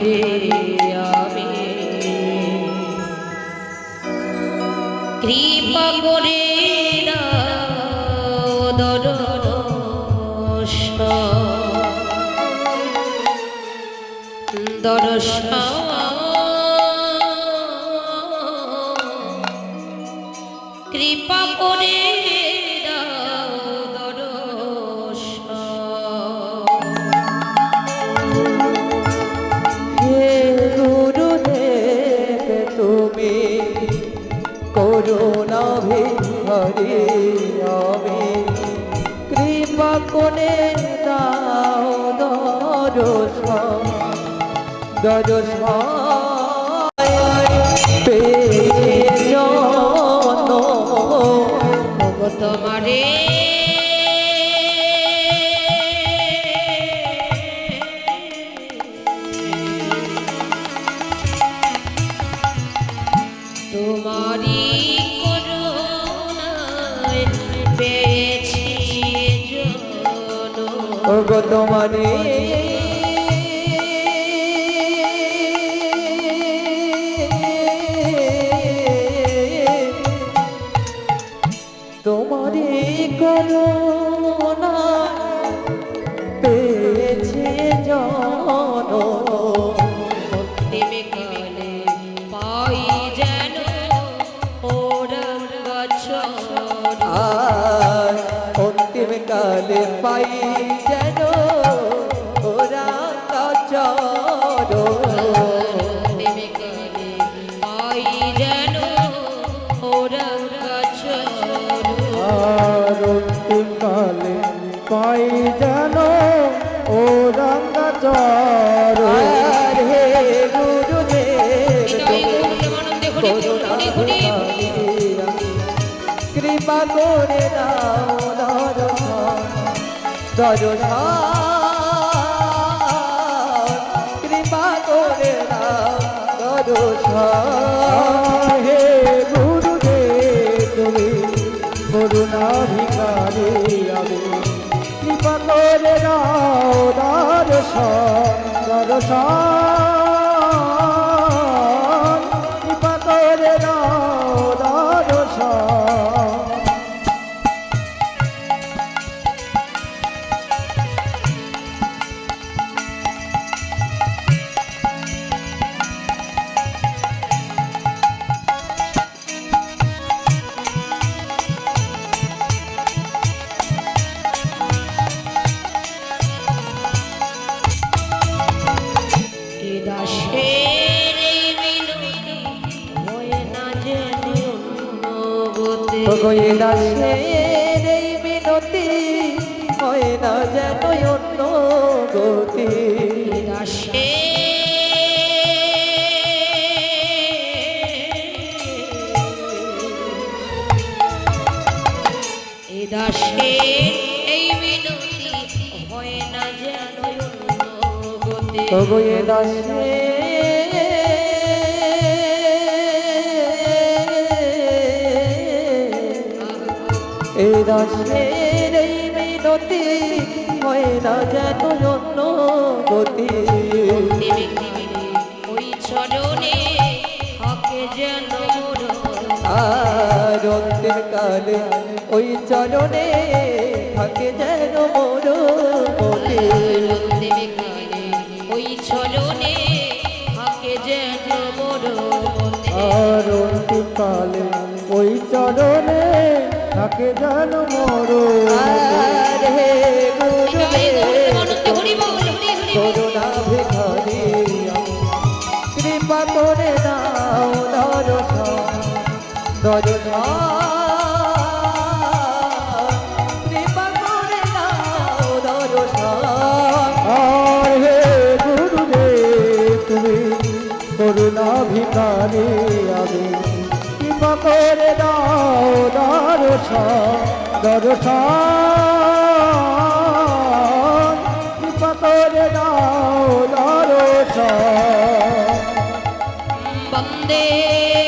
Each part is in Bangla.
ভিখারি আমি। কৃপা করে কৃপা করে করুণা ভিখারি আমি কৃপা করে দাও জন ওগো তোমারে তোমারি ওগো তোমারে। তোমারে করুণা পেয়েছে জন পাই যেন অন্তিম কালে পাই কালে পাই যেন ও রঙ্গচর হে গুরুদেব বল। কৃপা করে দাও কৃপা করে দাও হে করুণা ভিকারে আমি। কৃপা করে রাও দর্শন দর্শন ভগয়ে দাসের এই মিনতি হয় না যেন অন্য গতি এ দাসের এই মিনতি হয় না যেন অন্যগতি। ভগয়ে দাসে দাসের এই মিনতি হয় না যেন অন্য গতি। ওই চরণে হকে যেন আর অন্তিম কালে ওই চরণে থাকে যেন মোর দেবে ওই চরণে হকে যেন মোর আর অন্তিম কালে ওই চরণে থাকে যেন মোর। করুণা ভিখারি কৃপা করে হে গুরুদেব তুমি করুণা ভিকারে আমি। কৃপা করে দাও দর্শন দর্শন কৃপা করে দাও দর্শন বন্দে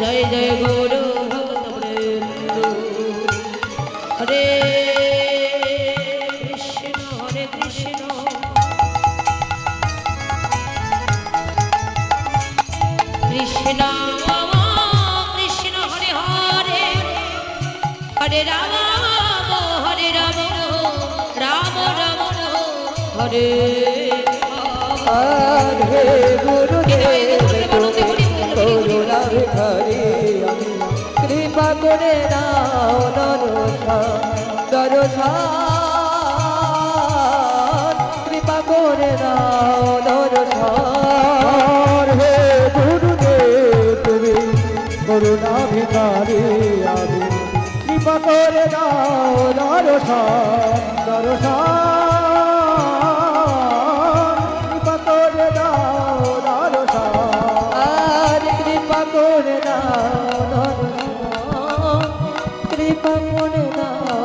জয় জয় গুরু হরে কৃষ্ণ হরে কৃষ্ণ। কৃষ্ণ কৃষ্ণ হরে হরে। হরে রাম হরে রাম রাম রাম হরে আর হে গুরুদেব তুমি করুণা ভিখারি আমি কৃপা করে দাও দরসা দরসা কৃপা করে দাও দরসা হে গুরুদেব, তুমি করুণা ভিকারি আমি। কৃপা করে দাও দর্শন দর্শন 知道